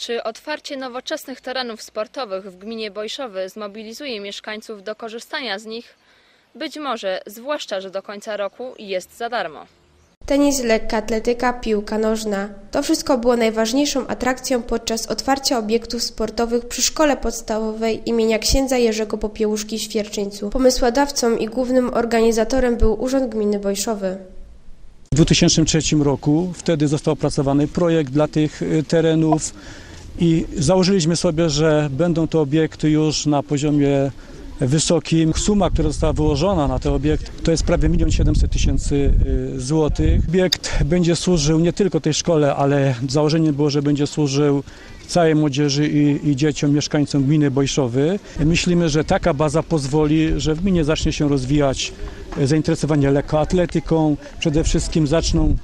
Czy otwarcie nowoczesnych terenów sportowych w gminie Bojszowy zmobilizuje mieszkańców do korzystania z nich? Być może, zwłaszcza, że do końca roku jest za darmo. Tenis, lekkoatletyka, piłka nożna. To wszystko było najważniejszą atrakcją podczas otwarcia obiektów sportowych przy szkole podstawowej imienia księdza Jerzego Popiełuszki w Świerczyńcu. Pomysłodawcą i głównym organizatorem był Urząd Gminy Bojszowy. W 2003 roku wtedy został opracowany projekt dla tych y, terenów i założyliśmy sobie, że będą to obiekty już na poziomie wysokim. Suma, która została wyłożona na ten obiekt to jest prawie 1 700 tysięcy y, złotych. Obiekt będzie służył nie tylko tej szkole, ale założeniem było, że będzie służył całej młodzieży i, i dzieciom, mieszkańcom gminy Bojszowy. Myślimy, że taka baza pozwoli, że w gminie zacznie się rozwijać e, zainteresowanie lekkoatletyką. Przede wszystkim zaczną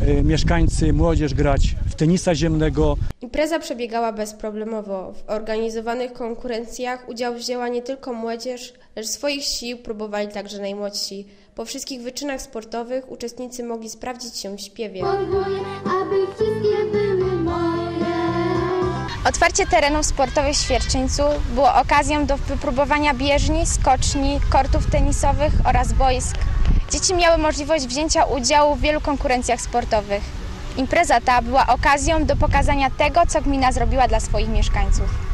e, mieszkańcy, młodzież grać w tenisa ziemnego. Impreza przebiegała bezproblemowo. W organizowanych konkurencjach udział wzięła nie tylko młodzież, lecz swoich sił próbowali także najmłodsi. Po wszystkich wyczynach sportowych uczestnicy mogli sprawdzić się w śpiewie. Aby wszystkie były moje. Otwarcie terenów sportowych w Świerczyńcu było okazją do wypróbowania bieżni, skoczni, kortów tenisowych oraz boisk. Dzieci miały możliwość wzięcia udziału w wielu konkurencjach sportowych. Impreza ta była okazją do pokazania tego, co gmina zrobiła dla swoich mieszkańców.